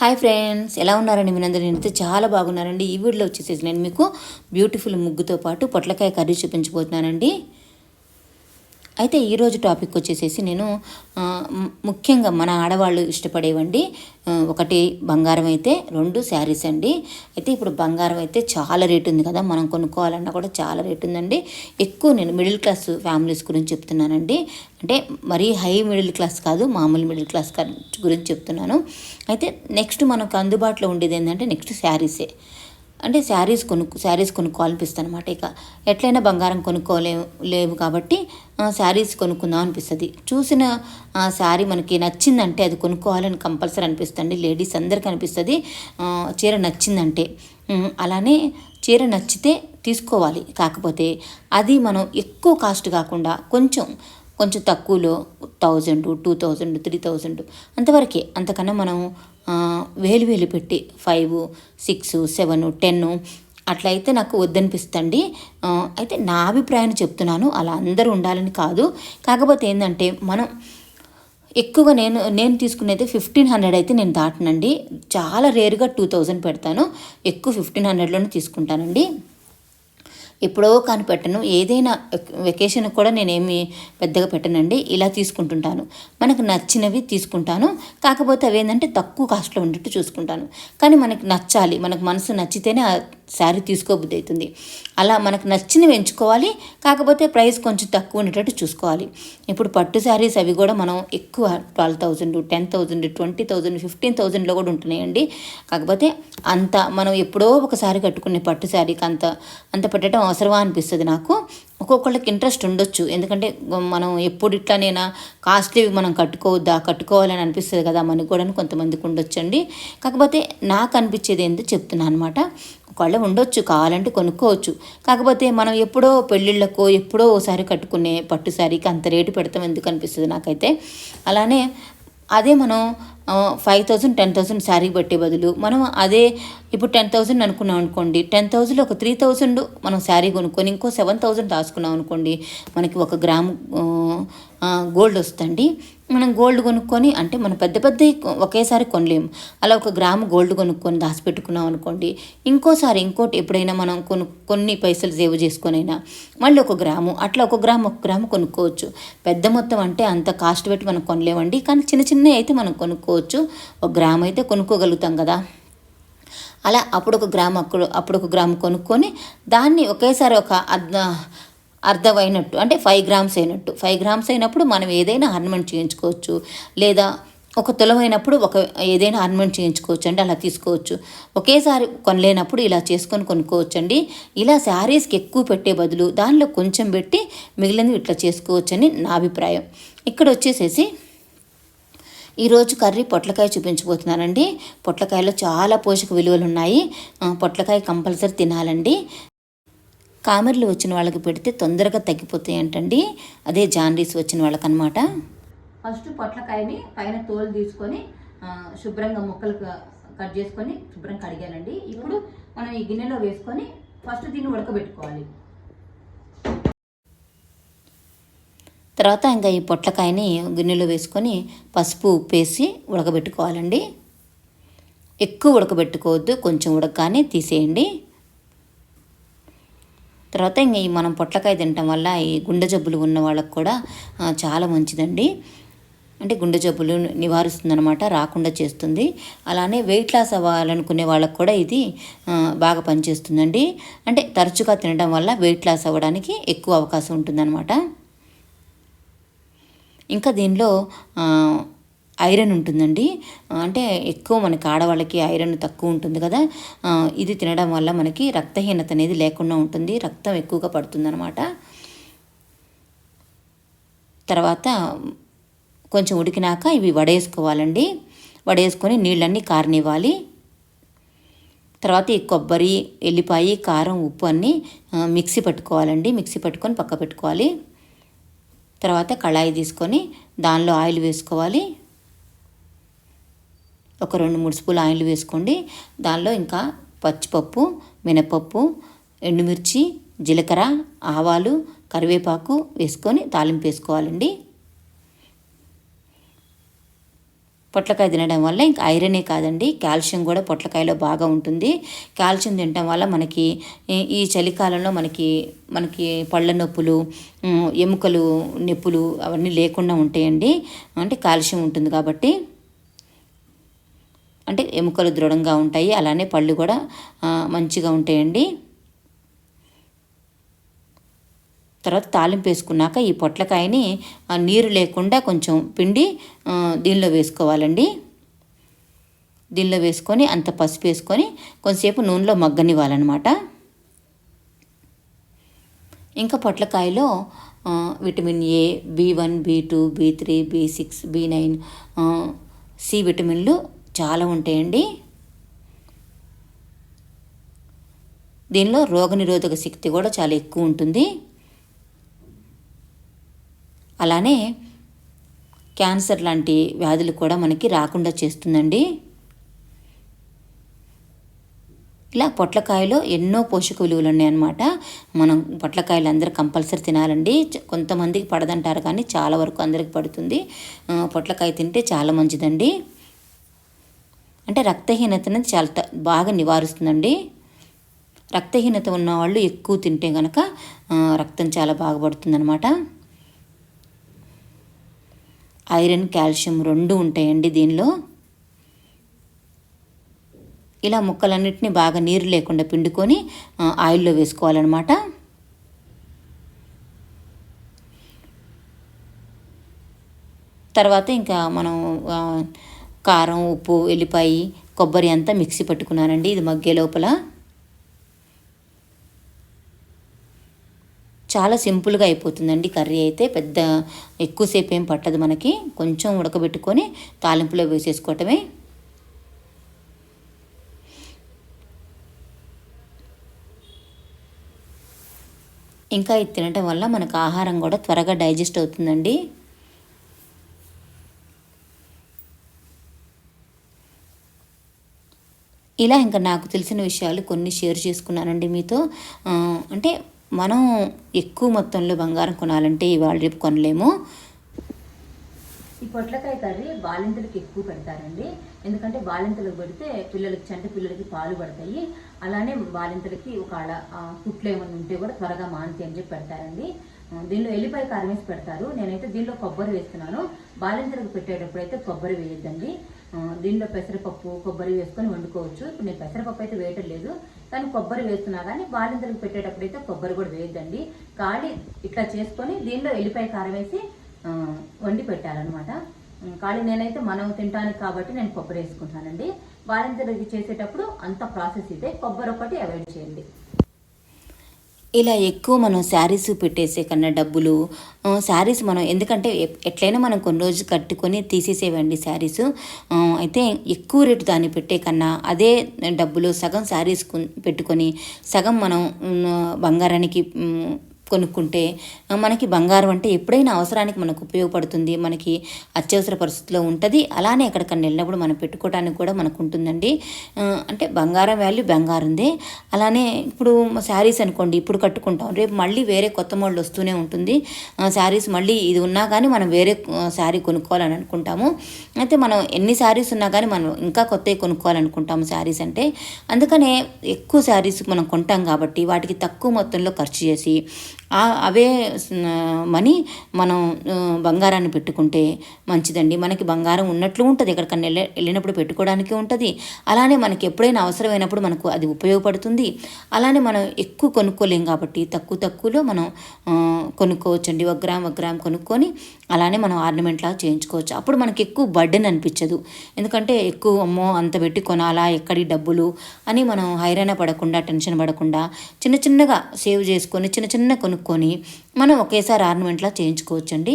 Hi friends ఎలా ఉన్నారండి? మీరందరూ నేనైతే చాలా బాగున్నారండి ఈ వీడియోలో వచ్చేసేసి నేను మీకు బ్యూటిఫుల్ ముగ్గుతో పాటు పొట్లకాయ కర్రీ చూపించబోతున్నానండి. అయితే ఈరోజు టాపిక్ వచ్చేసేసి నేను ముఖ్యంగా మన ఆడవాళ్ళు ఇష్టపడేవండి ఒకటి బంగారం అయితే రెండు శారీస్ అండి. అయితే ఇప్పుడు బంగారం అయితే చాలా రేట్ ఉంది కదా మనం కొనుక్కోవాలన్నా కూడా చాలా రేట్ ఉందండి. ఎక్కువ నేను మిడిల్ క్లాస్ ఫ్యామిలీస్ గురించి చెప్తున్నానండి. అంటే మరీ హై మిడిల్ క్లాస్ కాదు మామూలు మిడిల్ క్లాస్ గురించి చెప్తున్నాను. అయితే నెక్స్ట్ మనకు అందుబాటులో ఉండేది ఏంటంటే నెక్స్ట్ శారీసే. అంటే శారీస్ కొనుక్కు శారీస్ కొనుక్కోవాలనిపిస్తుంది అనమాట ఇక ఎట్లయినా బంగారం కొనుక్కోలే లేవు కాబట్టి శారీస్ కొనుక్కుందాం అనిపిస్తుంది. చూసిన శారీ మనకి నచ్చిందంటే అది కొనుక్కోవాలని కంపల్సరీ అనిపిస్తుంది లేడీస్ అందరికీ అనిపిస్తుంది చీర నచ్చిందంటే. అలానే చీర నచ్చితే తీసుకోవాలి. కాకపోతే అది మనం ఎక్కువ కాస్ట్ కాకుండా కొంచెం కొంచెం తక్కువలో thousand two thousand three thousand అంతవరకే. అంతకన్నా మనం వేలు వేలు పెట్టి ఫైవ్ సిక్స్ సెవెన్ టెన్ అట్లా అయితే నాకు వద్దనిపిస్తుంది అయితే నా అభిప్రాయాన్ని చెప్తున్నాను. అలా అందరూ ఉండాలని కాదు. కాకపోతే ఏంటంటే మనం ఎక్కువగా నేను నేను తీసుకునేది ఫిఫ్టీన్ హండ్రెడ్ అయితే నేను దాటనండి. చాలా రేరుగా టూ థౌజండ్ పెడతాను. ఎక్కువ ఫిఫ్టీన్ హండ్రెడ్లోనే తీసుకుంటానండి. ఎప్పుడో కానీ పెట్టను ఏదైనా వెకేషన్ కూడా నేనేమి పెద్దగా పెట్టనండి. ఇలా తీసుకుంటుంటాను. మనకు నచ్చినవి తీసుకుంటాను. కాకపోతే అవి ఏంటంటే తక్కువ కాస్ట్లో ఉండేట్టు చూసుకుంటాను. కానీ మనకి నచ్చాలి. మనకు మనసు నచ్చితేనే శారీ తీసుకోబుద్ధి అవుతుంది. అలా మనకు నచ్చినవి ఎంచుకోవాలి కాకపోతే ప్రైస్ కొంచెం తక్కువ ఉండేటట్టు చూసుకోవాలి. ఇప్పుడు పట్టు శారీస్ అవి కూడా మనం ఎక్కువ twelve thousand ten thousand twenty thousand fifteen థౌజండ్లో కూడా ఉంటున్నాయండి. కాకపోతే అంత మనం ఎప్పుడో ఒకసారి కట్టుకునే పట్టు శారీకి అంత అంత పెట్టడం అవసరమా అనిపిస్తుంది నాకు. ఒక్కొక్కళ్ళకి ఇంట్రెస్ట్ ఉండొచ్చు. ఎందుకంటే మనం ఎప్పుడు ఇట్లానైనా కాస్ట్లీ మనం కట్టుకోవద్దా కట్టుకోవాలని అనిపిస్తుంది కదా మనకు కూడా కొంతమందికి ఉండొచ్చండి. కాకపోతే నాకు అనిపించేది ఏంటో చెప్తున్నాను అనమాట ఒకవేళ ఉండొచ్చు కావాలంటే కొనుక్కోవచ్చు. కాకపోతే మనం ఎప్పుడో పెళ్ళిళ్ళకో ఎప్పుడో ఓసారి కట్టుకునే పట్టు శారీకి అంత రేటు పెడతాం ఎందుకు అనిపిస్తుంది నాకైతే. అలానే అదే మనం five thousand ten thousand sari పెట్టే బదులు మనం అదే ఇప్పుడు టెన్ థౌసండ్ అనుకున్నాం అనుకోండి టెన్ థౌసండ్ ఒక త్రీ థౌసండ్ మనం శారీ కొనుక్కొని ఇంకో సెవెన్ థౌసండ్ దాచుకున్నాం అనుకోండి మనకి ఒక గ్రామ్ గోల్డ్ వస్తుంది మనం గోల్డ్ కొనుక్కొని అంటే మనం పెద్ద పెద్ద ఒకేసారి కొనలేము. అలా ఒక గ్రాము గోల్డ్ కొనుక్కొని దాచిపెట్టుకున్నాం అనుకోండి ఇంకోసారి ఇంకోటి ఎప్పుడైనా మనం కొను కొన్ని పైసలు సేవ్ చేసుకొనైనా మళ్ళీ ఒక గ్రాము అట్లా ఒక గ్రాము ఒక గ్రాము కొనుక్కోవచ్చు. పెద్ద మొత్తం అంటే అంత కాస్ట్ పెట్టి మనం కొనలేమండి కానీ చిన్న చిన్నవి అయితే మనం కొనుక్కోవచ్చు. ఒక గ్రామ్ అయితే కొనుక్కోగలుగుతాం కదా. అలా అప్పుడు ఒక గ్రామ్ అప్పుడు అప్పుడు ఒక గ్రామ్ కొనుక్కొని దాన్ని ఒకేసారి ఒక అర్థమైనట్టు అర్ధమైనట్టు అంటే ఫైవ్ గ్రామ్స్ అయినట్టు. ఫైవ్ గ్రామ్స్ అయినప్పుడు మనం ఏదైనా ఆర్నమెంట్ చేయించుకోవచ్చు లేదా ఒక తులమైనప్పుడు ఒక ఏదైనా ఆర్నమెంట్ చేయించుకోవచ్చు అండి అలా తీసుకోవచ్చు. ఒకేసారి కొనలేనప్పుడు ఇలా చేసుకొని కొనుక్కోవచ్చు అండి ఇలా శారీస్కి ఎక్కువ పెట్టే బదులు దానిలో కొంచెం పెట్టి మిగిలినవి ఇట్లా చేసుకోవచ్చని నా అభిప్రాయం. ఇక్కడ వచ్చేసేసి ఈరోజు కర్రీ పొట్లకాయ చూపించబోతున్నానండి. పొట్లకాయలో చాలా పోషక విలువలు ఉన్నాయి. పొట్లకాయ కంపల్సరీ తినాలండి. కామెర్లు వచ్చిన వాళ్ళకి పెడితే తొందరగా తగ్గిపోతాయి అంటండి. అదే జాండీస్ వచ్చిన వాళ్ళకనమాట ఫస్ట్ పొట్లకాయని పైన తోలు తీసుకొని శుభ్రంగా ముక్కలు కట్ చేసుకొని శుభ్రంగా కడిగానండి. ఇప్పుడు మనం ఈ గిన్నెలో వేసుకొని ఫస్ట్ దీన్ని ఉడకబెట్టుకోవాలి. తర్వాత ఇంకా ఈ పొట్లకాయని గిన్నెలో వేసుకొని పసుపు ఉప్పు వేసి ఉడకబెట్టుకోవాలండి. ఎక్కువ ఉడకబెట్టుకోవద్దు కొంచెం ఉడకగానే తీసేయండి. తర్వాత ఇంక ఈ మనం పొట్లకాయ తినటం వల్ల ఈ గుండె జబ్బులు ఉన్న వాళ్ళకు కూడా చాలా మంచిదండి. అంటే గుండె జబ్బులు నివారిస్తుందన్నమాట రాకుండా చేస్తుంది. అలానే వెయిట్ లాస్ అవ్వాలనుకునే వాళ్ళకు కూడా ఇది బాగా పనిచేస్తుందండి. అంటే తరచుగా తినడం వల్ల వెయిట్ లాస్ అవ్వడానికి ఎక్కువ అవకాశం ఉంటుందన్నమాట. ఇంకా దీనిలో ఐరన్ ఉంటుందండి. అంటే ఎక్కువ మనకి ఆడవాళ్ళకి ఐరన్ తక్కువ ఉంటుంది కదా. ఇది తినడం వల్ల మనకి రక్తహీనత అనేది లేకుండా ఉంటుంది. రక్తం ఎక్కువగా పడుతుందన్నమాట. తర్వాత కొంచెం ఉడికినాక ఇవి వడేసుకోవాలండి. వడేసుకొని నీళ్ళన్నీ కారనివ్వాలి. తర్వాత ఈ కొబ్బరి ఎల్లిపాయ కారం ఉప్పు అన్నీ మిక్సీ పట్టుకోవాలండి. మిక్సీ పట్టుకొని పక్క పెట్టుకోవాలి తర్వాత కళాయి తీసుకొని దానిలో ఆయిల్ వేసుకోవాలి. ఒక రెండు మూడు స్పూన్లు ఆయిల్ వేసుకోండి. దానిలో ఇంకా పచ్చిపప్పు మినపప్పు ఎండుమిర్చి జీలకర్ర ఆవాలు కరివేపాకు వేసుకొని తాలింపు వేసుకోవాలండి. పొట్లకాయ తినడం వల్ల ఇంకా ఐరనే కాదండి. కాల్షియం కూడా పొట్లకాయలో బాగా ఉంటుంది. కాల్షియం తినడం వల్ల మనకి ఈ చలికాలంలో మనకి మనకి పళ్ళ నొప్పులు ఎముకలు నొప్పులు అవన్నీ లేకుండా ఉంటాయండి. అంటే కాల్షియం ఉంటుంది కాబట్టి అంటే ఎముకలు దృఢంగా ఉంటాయి అలానే పళ్ళు కూడా మంచిగా ఉంటాయండి. తర్వాత తాలింపు వేసుకున్నాక ఈ పొట్లకాయని నీరు లేకుండా కొంచెం పిండి దీనిలో వేసుకోవాలండి. దీనిలో వేసుకొని అంత పసుపు వేసుకొని కొంతసేపు నూనెలో మగ్గనివ్వాలన్నమాట. ఇంకా పొట్లకాయలో vitamin A B one B two B three B six B nine C విటమిన్లు చాలా ఉంటాయండి. దీనిలో రోగనిరోధక శక్తి కూడా చాలా ఎక్కువ ఉంటుంది. అలానే క్యాన్సర్ లాంటి వ్యాధులు కూడా మనకి రాకుండా చేస్తుందండి. ఇలా పొట్లకాయలో ఎన్నో పోషక విలువలు ఉన్నాయన్నమాట. మనం పొట్లకాయలు అందరూ కంపల్సరీ తినాలండి. కొంతమందికి పడదంటారు కానీ చాలా వరకు అందరికి పడుతుంది. పొట్లకాయ తింటే చాలా మంచిదండి. అంటే రక్తహీనతను చాలా బాగా నివారిస్తుందండి. రక్తహీనత ఉన్నవాళ్ళు ఎక్కువ తింటే కనుక రక్తం చాలా బాగుపడుతుందనమాట ఐరన్ కాల్షియం రెండు ఉంటాయండి దీనిలో. ఇలా ముక్కలన్నిటిని బాగా నీరు లేకుండా పిండుకొని ఆయిల్లో వేసుకోవాలన్నమాట. తర్వాత ఇంకా మనం కారం ఉప్పు ఎల్లిపాయి కొబ్బరి అంతా మిక్సీ పట్టుకున్నానండి. ఇది మగ్గే లోపల. చాలా సింపుల్గా అయిపోతుందండి కర్రీ అయితే. పెద్ద ఎక్కువసేపు ఏం పట్టదు మనకి. కొంచెం ఉడకబెట్టుకొని తాలింపులో వేసేసుకోవటమే. ఇంకా ఇది తినటం వల్ల మనకు ఆహారం కూడా త్వరగా డైజెస్ట్ అవుతుందండి. ఇలా ఇంకా నాకు తెలిసిన విషయాలు కొన్ని షేర్ చేసుకున్నానండి మీతో. అంటే మనం ఎక్కువ మొత్తంలో బంగారం కొనాలంటే ఇవాళ రేపు కొనలేము. ఈ పొట్లకాయ కర్రీ బాలింతలకు ఎక్కువ పెడతారండి. ఎందుకంటే బాలింతలకు పెడితే పిల్లలకి చంట పిల్లలకి పాలు పడతాయి. అలానే బాలింతలకి ఒక కుట్లు ఏమైనా ఉంటే కూడా త్వరగా మాంతి అని చెప్పి పెడతారండి. దీనిలో ఎల్లిపాయ కారం వేసి పెడతారు. నేనైతే దీనిలో కొబ్బరి వేస్తున్నాను. బాలింతలకు పెట్టేటప్పుడు అయితే కొబ్బరి వేయద్దండి. దీనిలో పెసరపప్పు కొబ్బరి వేసుకొని వండుకోవచ్చు. ఇప్పుడు నేను పెసరపప్పు అయితే వేయటం లేదు కానీ కొబ్బరి వేస్తున్నా కానీ బాలింతలకు పెట్టేటప్పుడు అయితే కొబ్బరి కూడా వేయద్దండి. ఖాళీ ఇట్లా చేసుకొని దీనిలో ఎల్లిపాయ కారం వేసి వండి పెట్టాలన్నమాట. ఖాళీ నేనైతే మనం తింటానికి కాబట్టి నేను కొబ్బరి వేసుకుంటానండి. బాలింతలకి చేసేటప్పుడు అంత ప్రాసెస్ ఇదే. కొబ్బరి ఒకటి అవాయిడ్ చేయండి. ఇలా ఎక్కువ మనం శారీస్ పెట్టేసే కన్నా డబ్బులు శారీస్ మనం ఎందుకంటే ఎట్లయినా మనం కొన్ని రోజులు కట్టుకొని తీసేసేవండి శారీస్. అయితే ఎక్కువ రేటు దాన్ని పెట్టే కన్నా అదే డబ్బులు సగం శారీస్ పెట్టుకొని సగం మనం బంగారానికి కొనుక్కుంటే మనకి బంగారం అంటే ఎప్పుడైనా అవసరానికి మనకు ఉపయోగపడుతుంది మనకి అత్యవసర పరిస్థితిలో ఉంటుంది. అలానే ఎక్కడికన్నా వెళ్ళినప్పుడు మనం పెట్టుకోవడానికి కూడా మనకు ఉంటుందండి అంటే బంగారం వాల్యూ బంగారందే. అలానే ఇప్పుడు శారీస్ అనుకోండి ఇప్పుడు కట్టుకుంటాం. రేపు మళ్ళీ వేరే కొత్త మోడల్ వస్తూనే ఉంటుంది. శారీస్ మళ్ళీ ఇది ఉన్నా కానీ మనం వేరే శారీ కొనుక్కోవాలని అనుకుంటాము. అయితే మనం ఎన్ని శారీస్ ఉన్నా కానీ మనం ఇంకా కొత్తవి కొనుక్కోవాలనుకుంటాము శారీస్ అంటే. అందుకనే ఎక్కువ శారీస్ మనం కొంటాం కాబట్టి వాటికి తక్కువ మొత్తంలో ఖర్చు చేసి అవే మనీ మనం బంగారాన్ని పెట్టుకుంటే మంచిదండి. మనకి బంగారం ఉన్నట్లు ఉంటుంది. ఎక్కడికన్నా వెళ్ళి వెళ్ళినప్పుడు పెట్టుకోవడానికి ఉంటుంది. అలానే మనకి ఎప్పుడైనా అవసరమైనప్పుడు మనకు అది ఉపయోగపడుతుంది. అలానే మనం ఎక్కువ కొనుక్కోలేం కాబట్టి తక్కువ తక్కువలో మనం కొనుక్కోవచ్చండి. ఒక గ్రామ్ ఒక గ్రామ్ కొనుక్కొని అలానే మనం ఆర్నమెంట్లా చేయించుకోవచ్చు. అప్పుడు మనకి ఎక్కువ బర్డెన్ అనిపించదు. ఎందుకంటే ఎక్కువ అమ్మో అంత పెట్టి కొనాలా ఎక్కడి డబ్బులు అని మనం హైరాణ పడకుండా టెన్షన్ పడకుండా చిన్న చిన్నగా సేవ్ చేసుకొని చిన్న చిన్న కొనుక్కొని మనం ఒకేసారి ఆర్నమెంట్లా చేయించుకోవచ్చండి.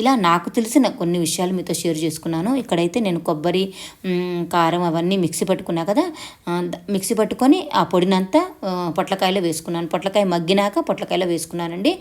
ఇలా నాకు తెలిసిన కొన్ని విషయాలు మీతో షేర్ చేసుకున్నాను. ఇక్కడైతే నేను కొబ్బరి కారం అవన్నీ మిక్సీ పట్టుకున్నా కదా మిక్సీ పట్టుకొని ఆ పొడినంతా పొట్లకాయలో వేసుకున్నాను. పొట్లకాయ మగ్గినాక పొట్లకాయలో వేసుకున్నానండి.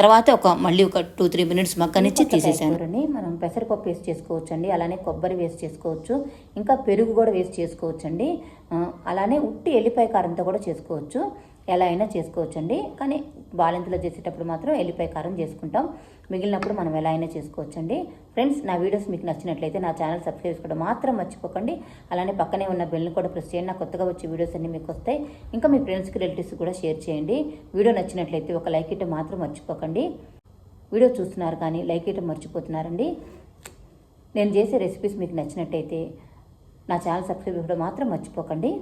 తర్వాత ఒక మళ్ళీ ఒక టూ త్రీ మినిట్స్ మగ్గనిచ్చి తీసేసాను. మనం పెసరపప్పు వేసి చేసుకోవచ్చండి అలానే కొబ్బరి వేసి చేసుకోవచ్చు ఇంకా పెరుగు కూడా వేసి చేసుకోవచ్చండి. అలానే ఉట్టి ఎల్లిపాయ కారంతో కూడా చేసుకోవచ్చు ఎలా అయినా చేసుకోవచ్చండి. కానీ బాలింతలో చేసేటప్పుడు మాత్రం ఎల్లిపాయ కారం చేసుకుంటాం. మిగిలినప్పుడు మనం ఎలా అయినా చేసుకోవచ్చండి. ఫ్రెండ్స్ నా వీడియోస్ మీకు నచ్చినట్లయితే నా ఛానల్ సబ్స్క్రైబ్ చేసుకోవడం మాత్రం మర్చిపోకండి. అలానే పక్కనే ఉన్న బెల్ని కూడా ప్రెస్ చేయండి. నా కొత్తగా వచ్చే వీడియోస్ అన్ని మీకు వస్తాయి. ఇంకా మీ ఫ్రెండ్స్కి రిలేటివ్స్ కూడా షేర్ చేయండి. వీడియో నచ్చినట్లయితే ఒక లైక్ ఇవ్వడం మాత్రం మర్చిపోకండి. వీడియో చూస్తున్నారు కానీ లైక్ ఇవ్వడం మర్చిపోతున్నారండి. నేను చేసే రెసిపీస్ మీకు నచ్చినట్టయితే నా ఛానల్ సబ్స్క్రైబ్ ఇవ్వడం మాత్రం మర్చిపోకండి.